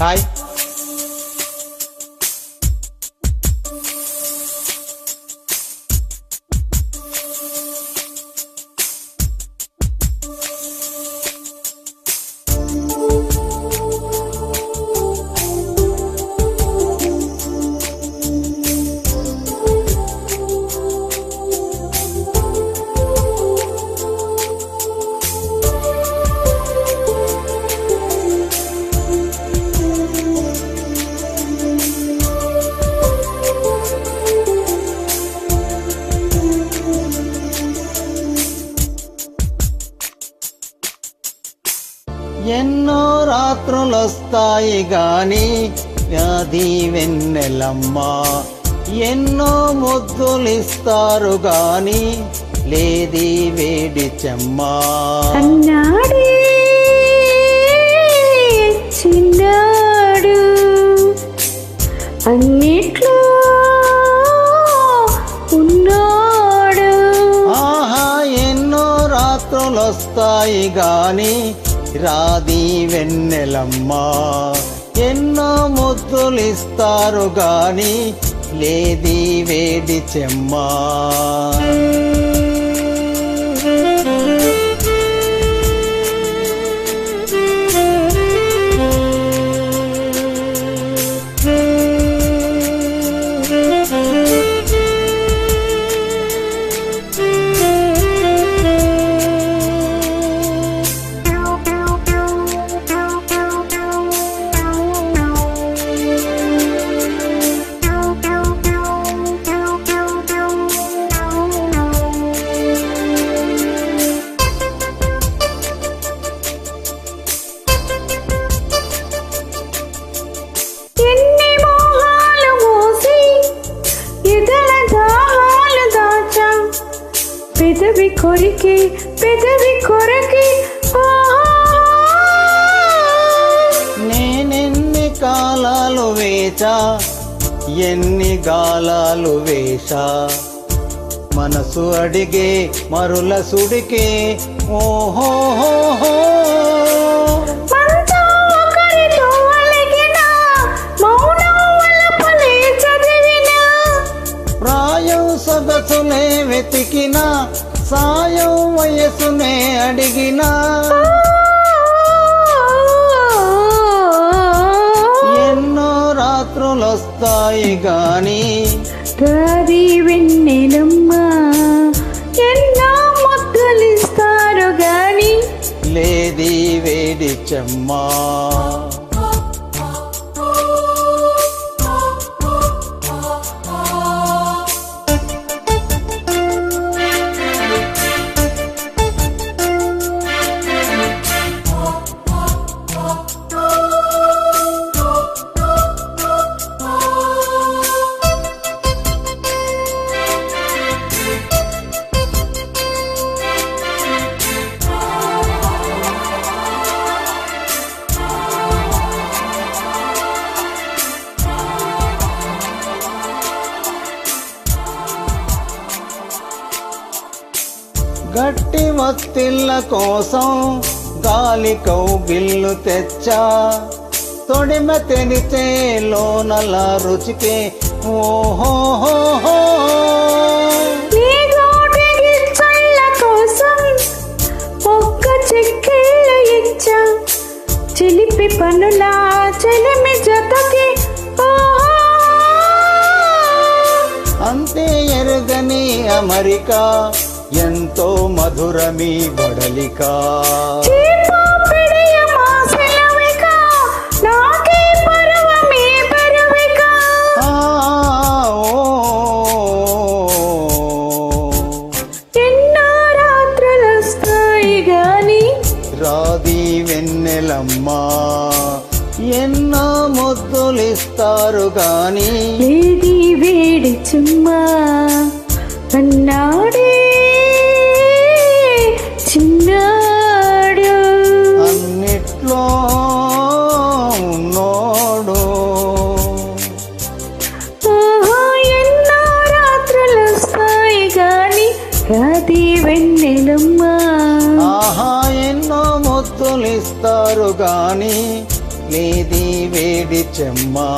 Bye. రాత్రులొస్తాయి గాని వ్యాధి వెన్నెలమ్మ ఎన్నో ముద్దులిస్తారు గాని లేది వేడి చెమ్మా అన్నాడే చిన్నాడు అన్నిట్లో ఉన్నాడు. ఆహా ఎన్నో రాత్రులొస్తాయి గాని రాది వెన్నెలమ్మ. ఎన్నో ముద్దులిస్తారు గాని లేది వేడి చెమ్మా. పెదవి కొరికి పెదవి కొరకి. నేనెన్ని కాలాలు వేచా ఎన్ని గాలాలు వేశా? మనసు అడిగే మరుల సుడికే. చదివిన. ప్రాయం సొగసునే వెతికిన సాయం వయసునే అడిగినా. గట్టి వత్తిళ్ళ కోసం గాలి కౌగిల్లు తెచ్చా. తొడిమ తెరిచే లోనల రుచికే ఇచ్చా. చిలిపి పనులా చెలిమి జతకి ఓహో. అంతే ఎరుగని అమరిక ఎంతో మధురమీ గాని రాది వెన్నెలమ్మా ఎన్నో ముద్దులిస్తారు గాని. ఏది వేడి చుమ్మా అన్నాడే రాది వెన్నెలమ్మా. ఆహా ఎన్నో మొత్తులిస్తారు గాని నీది వేడి చెమ్మా.